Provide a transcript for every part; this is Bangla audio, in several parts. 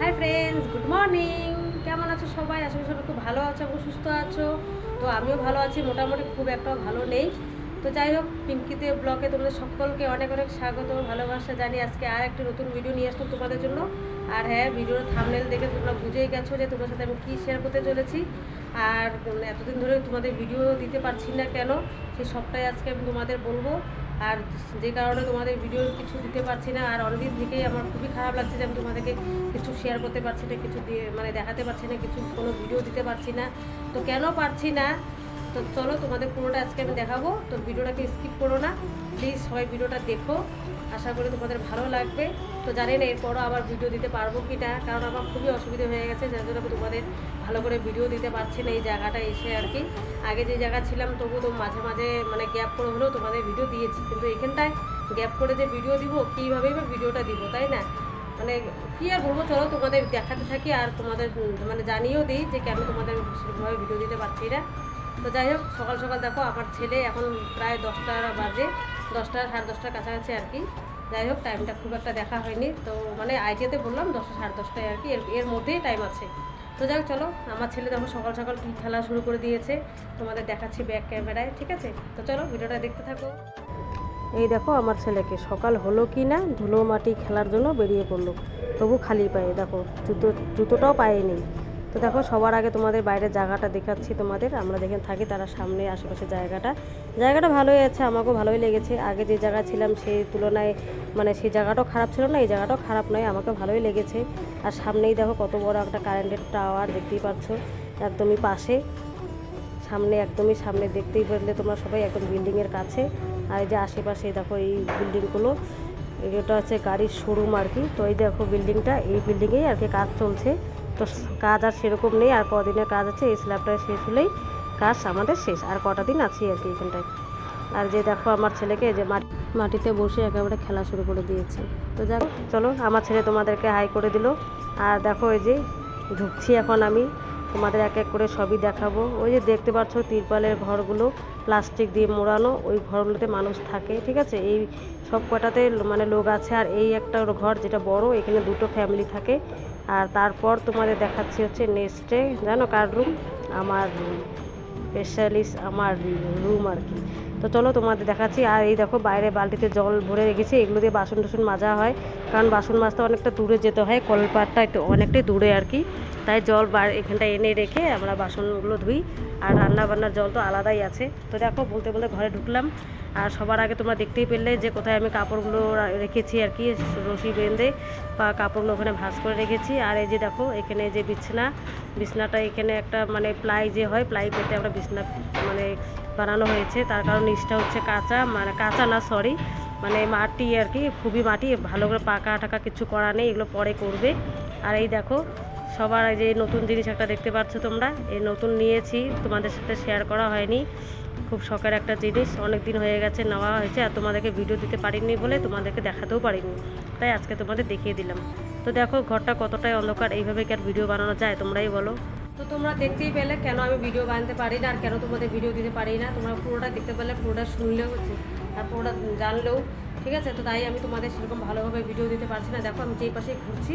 মর্নিং কেমন আছো সবাই? আসলে সবাই খুব ভালো আছো এবং সুস্থ আছো। তো আমিও ভালো আছি। মোটামুটি খুব একটা ভালো নেই। তো যাই হোক পিঙ্কিতে ব্লগে তোমাদের সকলকে অনেক অনেক স্বাগত, ভালোবাসা জানি আজকে আর একটি নতুন ভিডিও নিয়ে আসলাম তোমাদের জন্য। আর হ্যাঁ ভিডিওর থামনেল দেখে তোমরা বুঝেই গেছো যে তোমার সাথে আমি কী শেয়ার করতে চলেছি। আর এতদিন ধরে তোমাদের ভিডিও দিতে পারছি না কেন সেই সবটাই আজকে আমি তোমাদের বলব। আর যে কারণে তোমাদের ভিডিও কিছু দিতে পারছি না, আর অনেকদিন থেকেই আমার খুবই খারাপ লাগছে যে আমি তোমাদেরকে কিছু শেয়ার করতে পারছি না, কিছু দিয়ে মানে দেখাতে পারছি না, কিছু কোনো ভিডিও দিতে পারছি না। তো কেন পারছি না? তো চলো, তোমাদের পুরোটা আজকে আমি দেখাবো। তো ভিডিওটাকে স্কিপ করো না। প্লিজ সবাই ভিডিওটা দেখো। আশা করি তোমাদের ভালো লাগবে। তো জানি না এরপরও আবার ভিডিও দিতে পারব কি না, কারণ আমার খুবই অসুবিধা হয়ে গেছে, যার জন্য আমি তোমাদের ভালো করে ভিডিও দিতে পারছি না এই জায়গাটা এসে আর কি। আগে যে জায়গা ছিলাম তবু তো মাঝে মাঝে মানে গ্যাপ করে হলেও তোমাদের ভিডিও দিয়েছি। কিন্তু এখানটায় গ্যাপ করে যে ভিডিও দিব, কীভাবেই বা ভিডিওটা দিব, তাই না? মানে কী আর বলব, চলো তোমাদের দেখাতে থাকি আর তোমাদের মানে জানিয়েও দিই যে কেন তোমাদের সেরকমভাবে ভিডিও দিতে পারছি না। তো যাই হোক, সকাল সকাল দেখো আমার ছেলে এখন প্রায় দশটা বাজে, দশটা সাড়ে দশটার কাছাকাছি আর কি। যাই হোক টাইমটা খুব একটা দেখা হয়নি। তো মানে আইডিয়াতে বললাম দশটা সাড়ে দশটায় আর কি, এর এর মধ্যেই টাইম আছে। তো যাই চলো, আমার ছেলে দেখো সকাল সকাল কী খেলা শুরু করে দিয়েছে। তোমাদের দেখাচ্ছি ব্যাক ক্যামেরায় ঠিক আছে? তো চলো, ভিডিওটা দেখতে থাকো। এই দেখো আমার ছেলেকে, সকাল হলো কি না, ধুলো মাটি খেলার জন্য বেরিয়ে পড়ল। তবু খালি পায়ে, দেখো, জুতো, জুতোটাও পায়ে নেই তো দেখো, সবার আগে তোমাদের বাইরের জায়গাটা দেখাচ্ছি তোমাদের। আমরা যেখানে থাকি, তারা সামনে আশেপাশে জায়গাটা। জায়গাটা ভালোই আছে, আমাকেও ভালোই লেগেছে। আগে যে জায়গা ছিলাম, সেই তুলনায় মানে সেই জায়গাটাও খারাপ ছিল না, এই জায়গাটাও খারাপ নয় আমাকে ভালোই লেগেছে। আর সামনেই দেখো, কত বড় একটা কারেন্টের টাওয়ার দেখতেই পাচ্ছ, একদমই পাশে। সামনে একদমই সামনে দেখতেই পারলে তোমরা সবাই, একদম বিল্ডিংয়ের কাছে। আর এই যে আশেপাশে দেখো, এই বিল্ডিংগুলো, এটা হচ্ছে গাড়ির শোরুম আর কি। তো এই দেখো বিল্ডিংটা, এই বিল্ডিংয়েই আর কি কাজ চলছে। তো কাজ আর সেরকম নেই, আর কদিনের কাজ আছে, এই স্ল্যাবটা শেষ হলেই কাজ আমাদের শেষ, আর কটা দিন আছি আর কি এখানটায়। আর যে দেখো আমার ছেলেকে, যে মাটি- মাটিতে বসে একেবারে খেলা শুরু করে দিয়েছে। তো যাক, চলো, আমার ছেলে তোমাদেরকে হাই করে দিল। আর দেখো এই যে, ঢুকছি এখন আমি। তোমাদের এক এক করে সবই দেখাবো। ওই যে দেখতে পাচ্ছ তিরপালের ঘরগুলো, প্লাস্টিক দিয়ে মোড়ানো, ওই ঘরগুলোতে মানুষ থাকে, ঠিক আছে? এই সব কটাতে মানে লোক আছে, আর এই একটা ঘর যেটা বড়, এখানে দুটো ফ্যামিলি থাকে। আর তারপর তোমাদের দেখাচ্ছি হচ্ছে নেক্সটে জানো কার রুম আমার রুম স্পেশালিস্ট আমার রুম আর কি। তো চলো তোমাদের দেখাচ্ছি। আর এই দেখো, বাইরে বালতিতে জল ভরে রেখেছি। এগুলো দিয়ে বাসন টাসন মাজা হয়। কারণ বাসন মাজতে অনেকটা দূরে যেতে হয়। কলপাটটা একটু অনেকটাই দূরে আর কি। তাই জল এখানটা এনে রেখে আমরা বাসনগুলো ধুই। আর রান্না বান্নার জল তো আলাদাই আছে। তো দেখো, বলতে বলতে ঘরে ঢুকলাম। আর সবার আগে তোমরা দেখতেই পেলে যে কোথায় আমি কাপড়গুলো রেখেছি আর কি। রশি বেঁধে বা কাপড়গুলো ওখানে ভাঁজ করে রেখেছি। আর এই যে দেখো, এখানে যে বিছনা, বিছনাটা এখানে একটা মানে প্লাই যে হয়, প্লাই পেতে আমরা বিছনা মানে বানানো হয়েছে। তার কারণ নিচটা হচ্ছে কাঁচা মানে কাঁচা না সরি মানে মাটি আর কি, খুবই মাটি, ভালো করে পাকা টাকা কিছু করা নেই, এগুলো পরে করবে। আর এই দেখো, সবার যে নতুন জিনিস একটা দেখতে পাচ্ছ তোমরা, এই নতুন নিয়েছি, তোমাদের সাথে শেয়ার করা হয়নি। খুব শখের একটা জিনিস অনেক দিন হয়ে গেছে, নেওয়া হয়েছে, আর তোমাদেরকে ভিডিও দিতে পারিনি বলে তোমাদেরকে দেখাতেও পারিনি। তাই আজকে তোমাদের দেখিয়ে দিলাম। তো দেখো, ঘরটা কতটাই অন্ধকার, এইভাবে কি আর ভিডিও বানানো যায়, তোমরাই বলো। তো তোমরা দেখতেই পেলে কেন আমি ভিডিও বানাতে পারি না আর কেন তোমাদের ভিডিও দিতে পারি না তোমরা পুরোটা দেখতে পেলে, পুরোটা শুনলেও হচ্ছে, আর পুরোটা জানলেও, ঠিক আছে? তো তাই আমি তোমাদের সেরকম ভালোভাবে ভিডিও দিতে পারছি না। দেখো, আমি যেই পাশেই ঘুরছি,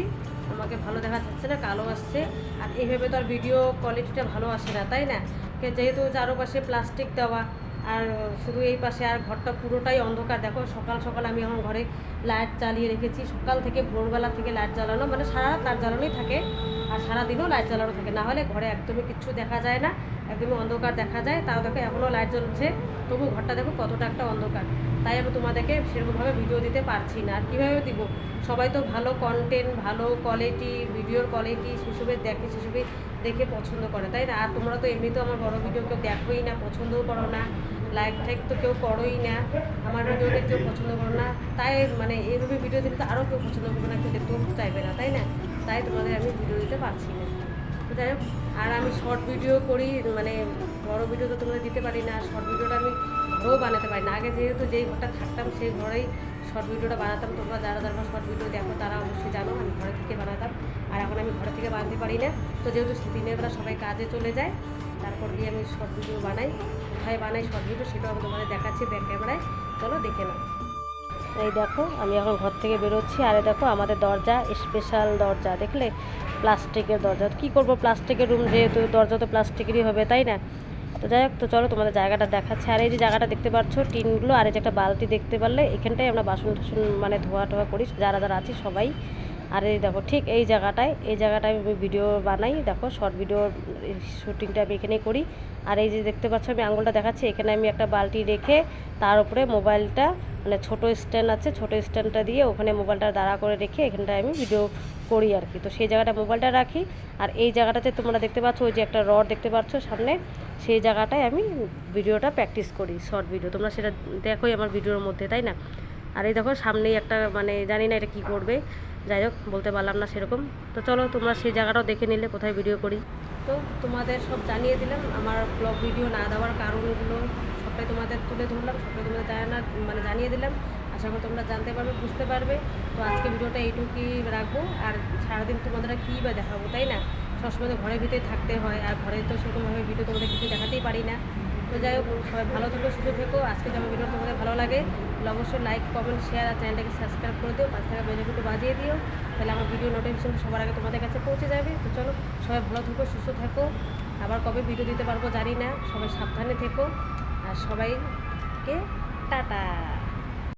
আমাকে ভালো দেখা যাচ্ছে না, কালো আসছে। আর এইভাবে তো আর ভিডিও কোয়ালিটিটা ভালো আসে না, তাই না? যেহেতু চারোপাশে প্লাস্টিক দেওয়া আর শুধু এই পাশে আর ঘরটা পুরোটাই অন্ধকার। দেখো, সকাল সকাল আমি এখন ঘরে লাইট চালিয়ে রেখেছি। সকাল থেকে ভোরবেলা থেকে লাইট জ্বালানো মানে সারা রাত লাইট জ্বালানোই থাকে। আর সারাদিনও লাইট জ্বালানো থাকে। না হলে ঘরে একদমই কিচ্ছু দেখা যায় না, একদমই অন্ধকার দেখা যায়। তাও দেখো, এখনও লাইট জ্বলছে। তবু ঘরটা দেখো, কতটা একটা অন্ধকার। তাই আমি তোমাদেরকে সেরকমভাবে ভিডিও দিতে পারছি না। আর কীভাবে দিব? সবাই তো ভালো কন্টেন্ট ভালো কোয়ালিটি ভিডিওর কোয়ালিটি সেসবের দেখে সেসবে দেখে পছন্দ করে, তাই না? আর তোমরা তো এমনিতেও আমার বড় ভিডিও কেউ দেখোই না, পছন্দও করো না লাইক টাইক তো কেউ করোই না, আমার ভিডিওতে কেউ পছন্দ করো না, তাই মানে এইভাবে ভিডিও দিলে তো আরও কেউ পছন্দ করবে না, কেউ দেখতেও চাইবে না, তাই না? তাই তোমাদের আমি ভিডিও দিতে পারছি না। যাই হোক, আর আমি শর্ট ভিডিও করি মানে বড় ভিডিও তো তোমাদের দিতে পারি না শর্ট ভিডিওটা আমি ঘরেও বানাতে পারি না। আগে যেহেতু যেই ঘরটা থাকতাম সেই ঘরেই শর্ট ভিডিওটা বানাতাম, তোমরা যারা যারা শর্ট ভিডিও দেখো, তারা অবশ্যই জানো, আমি ঘরে থেকে বানাতাম। আর এখন আমি ঘরে থেকে বানাতে পারি না। তো যেহেতু দিনের বেলা সবাই কাজে চলে যায়, তারপর গিয়ে আমি শর্ট ভিডিও বানাই। কোথায় বানাই শর্ট ভিডিও সেটাও আমি তোমাদের দেখাচ্ছি ব্যাক ক্যামেরায় চলো, দেখে নাও। এই দেখো, আমি এখন ঘর থেকে বেরোচ্ছি। আরে দেখো, আমাদের দরজা স্পেশাল দরজা, দেখলে? প্লাস্টিকের দরজা। কি করব? প্লাস্টিকের রুম যেহেতু, দরজা তো প্লাস্টিকেরই হবে, তাই না? তো যাই হোক, তো চলো তোমাদের জায়গাটা দেখাচ্ছে। আর এই যে জায়গাটা দেখতে পাচ্ছ, টিনগুলো, আর এই যে একটা বালতি দেখতে পারলে, এখানটাই আমরা বাসন টাসন মানে ধোয়া টোয়া করি, যারা যারা আছি সবাই। আর এই দেখো, ঠিক এই জায়গাটায় এই জায়গাটায় আমি ভিডিও বানাই। দেখো শর্ট ভিডিও শুটিংটা আমি এখানেই করি। আর এই যে দেখতে পাচ্ছ, আমি আঙুলটা দেখাচ্ছি। এখানে আমি একটা বালতি রেখে তার উপরে মোবাইলটা মানে ছোট স্ট্যান্ড আছে, ছোট স্ট্যান্ডটা দিয়ে ওখানে মোবাইলটা দাঁড়া করে রেখে এখানটায় আমি ভিডিও করি আর কি। তো সেই জায়গাটা মোবাইলটা রাখি। আর এই জায়গাটাতে তোমরা দেখতে পাচ্ছ, ওই যে একটা রড দেখতে পাচ্ছ সামনে। সেই জায়গাটায় আমি ভিডিওটা প্র্যাকটিস করি, শর্ট ভিডিও। তোমরা সেটা দেখোই আমার ভিডিওর মধ্যে, তাই না? আর এই দেখো, সামনেই একটা মানে জানি না এটা কী করবে। যাই হোক, বলতে পারলাম না সেরকম। তো চলো, তোমরা সেই জায়গাটাও দেখে নিলে, কোথায় ভিডিও করি। তো তোমাদের সব জানিয়ে দিলাম, আমার ব্লগ ভিডিও না দেওয়ার কারণগুলো সবটাই তোমাদের তুলে ধরলাম, সবটাই তোমাদের জানা মানে জানিয়ে দিলাম। আশা করি তোমরা জানতে পারবে, বুঝতে পারবে। তো আজকে ভিডিওটা এইটুকুই রাখব, আর সারাদিন তোমাদের কী বা দেখাবো, তাই না? সবসময় তো ঘরের ভিতরে থাকতে হয়, আর ঘরে তো সেরকমভাবে ভিডিও তোমাদের কিছু দেখাতেই পারি না। তো যাই হোক, সবাই ভালো থেকো, সুস্থ থেকো। আজকে যেমন ভিডিও তোমাদের ভালো লাগে অবশ্যই লাইক কমেন্ট শেয়ার আর চ্যানেলটাকে সাবস্ক্রাইব করে দিও পাঁচ টাকা বেজে বাজিয়ে দিও। তাহলে আমার ভিডিও নোটিফিকেশন সবার আগে তোমাদের কাছে পৌঁছে যাবে। তো চলো, সবাই ভালো থেকো, সুস্থ থেকো। আবার কবে ভিডিও দিতে পারব জানি না, সবাই সাবধানে থেকো। আর সবাইকে টাটা।